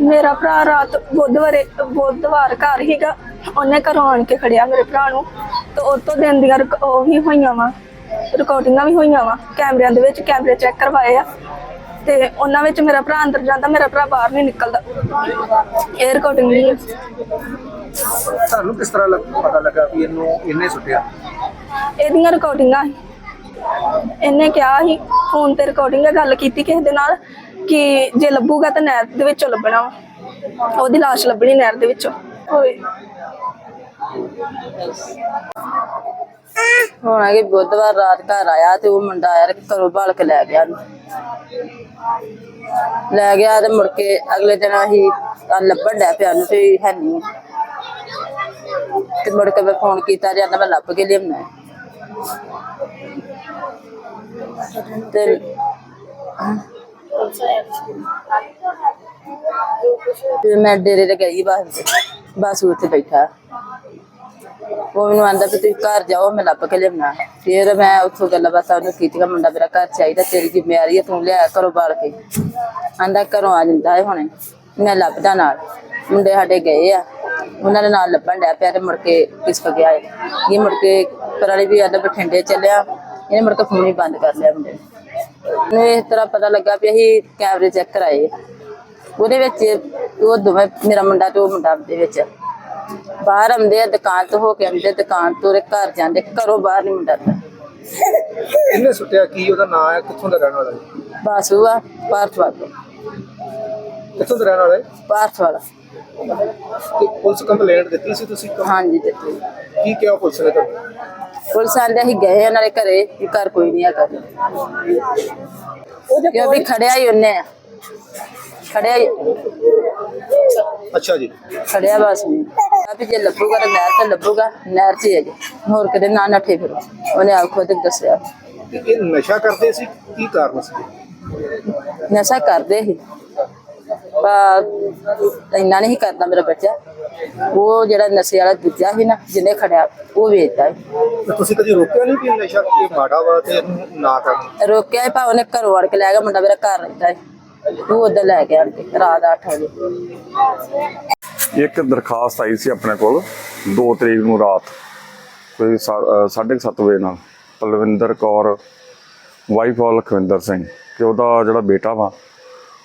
ਮੇਰਾ ਭਰਾ ਰਾਤ ਬੁੱਧਵਾਰੇ ਬੁੱਧਵਾਰ ਘਰ ਹੀਗਾ ਉਹਨੇ ਘਰੋਂ ਆਣ ਕੇ ਖੜਿਆ ਮੇਰੇ ਭਰਾ ਨੂੰ। ਤੇ ਉਹ ਤੋਂ ਦਿਨ ਦੀਆਂ ਰਿਕ- ਉਹ ਵੀ ਹੋਈਆਂ ਵਾ। ਰਿਕਾਰਡਿੰਗਾਂ ਵੀ ਹੋਈਆਂ ਵਾ। ਕੈਮਰਿਆਂ ਦੇ ਵਿੱਚ ਕੈਮਰੇ ਚੈੱਕ ਕਰਵਾਏ ਆ। ਤੇ ਉਹਨਾਂ ਵਿੱਚ ਮੇਰਾ ਭਰਾ ਅੰਦਰ ਜਾਂਦਾ ਮੇਰਾ ਭਰਾ ਬਾਹਰ ਨਹੀਂ ਨਿਕਲਦਾ। ਇਹ ਰਿਕਾਰਡਿੰਗ ਨਹੀਂ ਹੈ। ਤੁਹਾਨੂੰ ਕਿਸ ਤਰ੍ਹਾਂ ਲੱਗ- ਪਤਾ ਲੱਗਾ ਵੀ ਇਹਨੂੰ ਇਹਨੇ ਸੁੱਟਿਆ? ਇਹਦੀਆਂ ਰਿਕਾਰਡਿੰਗਾਂ ਸੀ। ਇਹਨੇ ਕਿਹਾ ਸੀ ਫੋਨ ਤੇ ਰਿਕਾਰਡਿੰਗ ਗੱਲ ਕੀਤੀ ਕਿਸੇ ਦੇ ਨਾਲ। ਕਿ ਜੇ ਲੱਭੂਗਾ ਤਾਂ ਨਹਿਰ ਦੇ ਵਿੱਚੋਂ ਲੱਭਣਾ ਵਾ। ਉਹਦੀ ਲਾਸ਼ ਲੱਭਣੀ ਨਹਿਰ ਦੇ ਵਿੱਚੋਂ। ਹੋਏ ਹੁਣ ਹੈ ਕਿ ਬੁੱਧਵਾਰ ਰਾਤ ਘਰ ਆਇਆ ਤੇ ਉਹ ਮੁੰਡਾ ਆਇਆ ਤੇ ਘਰੋਂ ਭਾਲ ਕੇ ਲੈ ਗਿਆ ਉਹਨੂੰ। ਲੈ ਗਿਆ ਤੇ ਮੁੜ ਕੇ ਅਗਲੇ ਦਿਨ ਅਸੀਂ ਤਾਂ ਲੱਭਣ ਡਿਆ ਪਿਆ ਨੂੰ ਤੇ ਹੈ ਨਹੀਂ ਤੇ ਮੁੜ ਕੇ ਮੈਂ ਫੋਨ ਕੀਤਾ ਜਾਂਦਾ ਮੈਂ ਲੱਭ ਕੇ ਲਿਆਉਣਾ। ਤੇ ਤੇ ਮੈਂ ਡੇਰੇ ਤੇ ਗਈ ਬਸ ਬਸ ਉੱਥੇ ਬੈਠਾ। ਉਹ ਮੈਨੂੰ ਆਂਦਾ ਵੀ ਤੁਸੀਂ ਘਰ ਜਾਓ, ਮੈਂ ਲੱਭ ਕੇ ਲਿਆਉਣਾ। ਫਿਰ ਮੈਂ ਉੱਥੋਂ ਗੱਲਾਂ ਬਾਤਾਂ ਉਹਨੂੰ ਕੀਤੀਆਂ, ਮੁੰਡਾ ਮੇਰਾ ਘਰ ਚਾਹੀਦਾ, ਤੇਰੀ ਜ਼ਿੰਮੇਵਾਰੀ ਹੈ ਤੂੰ ਲਿਆ ਕਰੋ ਬਾਲ ਕੇ। ਆਂਦਾ ਘਰੋਂ ਆ ਜਾਂਦਾ ਹੈ ਹੁਣੇ, ਮੈਂ ਲੱਭਦਾ ਨਾਲ। ਮੁੰਡੇ ਸਾਡੇ ਗਏ ਆ। ਉਹਨਾਂ ਦੇ ਨਾਲ ਲੱਭਣ ਡਿਆ ਪਿਆ ਤੇ ਮੁੜ ਕੇ ਕਿਸ ਗਿਆ ਇਹ। ਇਹ ਮੁੜ ਕੇ ਪਰਾਲੀ ਵੀ ਆਂਦਾ ਬਠਿੰਡੇ ਚੱਲਿਆ। ਇਹਨੇ ਮੁੜ ਕੇ ਫੋਨ ਹੀ ਬੰਦ ਕਰ ਲਿਆ ਮੁੰਡੇ ਨੇ। ਮੈਨੂੰ ਇਸ ਤਰ੍ਹਾਂ ਪਤਾ ਲੱਗਾ ਵੀ ਅਸੀਂ ਕੈਮਰੇ ਚੈੱਕ ਕਰਾਏ। ਉਹਦੇ ਵਿੱਚ ਉਹ ਦੋਵੇਂ ਮੇਰਾ ਮੁੰਡਾ ਤੇ ਉਹ ਮੁੰਡਾ ਦੇ ਵਿੱਚ। ਬਾਹਰ ਆਉਂਦੇ ਆ ਦੁਕਾਨ ਤੋਂ ਹੋ ਕੇ ਆਉਂਦੇ ਦੁਕਾਨ ਤੋਂ ਉਹਦੇ ਘਰ ਜਾਂਦੇ ਘਰੋਂ ਬਾਹਰ ਨਹੀਂ ਮੁੰਡਾ ਤਾਂ ਇਹਨੇ ਸੁੱਟਿਆ? ਕੀ ਉਹਦਾ ਨਾਂ ਹੈ? ਕਿੱਥੋਂ ਦਾ ਰਹਿਣ ਵਾਲਾ ਹੈ? ਬਾਸੂ ਆ ਭਾਰਤ ਵਾਲਾ ਕਿੱਥੋਂ ਦਾ ਰਹਿਣ ਵਾਲਾ ਹੈ? ਭਾਰਤ ਵਾਲਾ ਤੇ ਪੁਲਿਸ ਕੰਪਲੇਂਟ ਦਿੱਤੀ ਸੀ ਤੁਸੀਂ? ਹਾਂਜੀ ਦਿੱਤੀ। ਕੀ ਕਿਹਾ ਪੁਲਿਸ ਨੇ ਤੁਹਾਨੂੰ? ਪੁਲਿਸ ਆਂਦੇ ਅਸੀਂ ਗਏ ਉਹਨਾਂ ਦੇ ਘਰੇ ਵੀ ਘਰ ਕੋਈ ਨਹੀਂ ਹੈਗਾ। ਕਿਉਂ ਵੀ ਖੜਿਆ ਹੀ ਉਹਨੇ ਆ। ਖੜਿਆ ਹੀ ਅੱਛਾ ਜੀ। ਖੜਿਆ ਬਸ ਨਹੀਂ ਆ ਵੀ ਜੇ ਲੱਭੂਗਾ ਤਾਂ ਨਹਿਰ ਤੇ ਲੱਭੂਗਾ ਨਹਿਰ 'ਚ ਹੀ ਹੈ ਜੀ ਹੋਰ ਕਿਤੇ ਨਾ ਨੱਠੇ ਫਿਰ। ਉਹਨੇ ਆਪ ਖੁਦ ਦੱਸਿਆ। ਇਹ ਨਸ਼ਾ ਕਰਦੇ ਸੀ ਕੀ ਕਾਰਨ ਸੀ? ਨਸ਼ਾ ਕਰਦੇ ਸੀ। ਪਰ ਇੰਨਾ ਨਹੀਂ ਕਰਦਾ ਮੇਰਾ ਬੱਚਾ। ਉਹ ਜਿਹੜਾ ਨਸ਼ੇ ਵਾਲਾ ਦੂਜਾ ਸੀ ਨਾ ਜਿਹਨੇ ਖੜਿਆ ਉਹ ਵੇਚਦਾ ਤੇ ਤੁਸੀਂ ਕਦੀ ਰੋਕਿਆ ਨਹੀਂ ਕਿ ਨਸ਼ਾ ਇਹ ਮਾੜਾ ਵਾ ਤੇ ਇਹਨੂੰ ਨਾ ਕਰਨਾ ਰੋਕਿਆ ਸੀ, ਭਾਵੇਂ ਉਹਨੇ ਘਰੋਂ ਵੜ ਕੇ ਲੈ ਗਿਆ ਮੁੰਡਾ ਮੇਰਾ ਘਰ ਰਹਿੰਦਾ ਹੈ ਉਹ ਉਧਰ ਲੈ ਕੇ ਰਾਤ 8 ਵਜੇ। ਇੱਕ ਦਰਖਾਸਤ ਆਈ ਸੀ ਆਪਣੇ ਕੋਲ 2 ਤਰੀਕ ਨੂੰ ਰਾਤ ਕੋਈ 7:30 ਵਜੇ ਨਾਲ। ਪਲਵਿੰਦਰ ਕੌਰ ਵਾਈਫ ਆਫ ਲਖਵਿੰਦਰ ਸਿੰਘ ਕਿ ਉਹਦਾ ਜਿਹੜਾ ਬੇਟਾ ਵਾ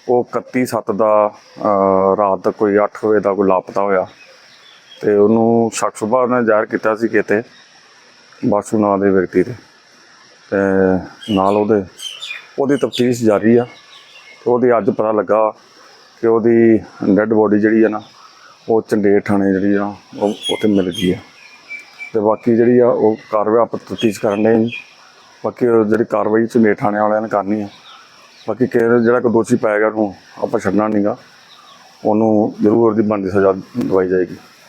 ਉਹ 31/7 ਦਾ ਰਾਤ ਦਾ ਕੋਈ 8 ਵਜੇ ਦਾ ਕੋਈ ਲਾਪਤਾ ਹੋਇਆ ਤੇ ਉਹਨੂੰ ਸ਼ੱਕ ਸੁਭਾ ਨੇ ਜ਼ਾਹਿਰ ਕੀਤਾ ਸੀ ਕਿਤੇ ਬਾਸੂ ਨਾਂ ਦੇ ਵਿਅਕਤੀ ਤੇ। ਤੇ ਨਾਲ ਉਹਦੇ, ਉਹਦੀ ਤਫਤੀਸ਼ ਜਾਰੀ ਆ ਉਹਦੀ ਅੱਜ ਪਤਾ ਲੱਗਾ ਕਿ ਉਹਦੀ ਡੈੱਡ ਬੋਡੀ ਜਿਹੜੀ ਆ ਨਾ, ਉਹ ਚੰਡੇਰ ਥਾਣੇ ਜਿਹੜੀ ਆ, ਉਹ ਉੱਥੇ ਮਿਲ ਗਈ ਆ। ਤੇ ਬਾਕੀ ਜਿਹੜੀ ਆ ਉਹ ਕਾਰਵਾਈ ਆਪਾਂ ਤਫਤੀਸ਼ ਕਰਨ ਦੇ ਬਾਕੀ ਜਿਹੜੀ ਕਾਰਵਾਈ ਚੰਡੇਰ ਥਾਣੇ ਵਾਲਿਆਂ ਨੇ ਕਰਨੀ ਆ ਬਾਕੀ ਕਿ ਜਿਹੜਾ ਕੋਈ ਦੋਸ਼ੀ ਪਾਇਆ ਗਿਆ ਉਹਨੂੰ ਆਪਾਂ ਛੱਡਣਾ ਨਹੀਂਗਾ ਉਹਨੂੰ ਜ਼ਰੂਰ ਉਹਦੀ ਬਣਦੀ ਸਜ਼ਾ ਦਵਾਈ ਜਾਏਗੀ।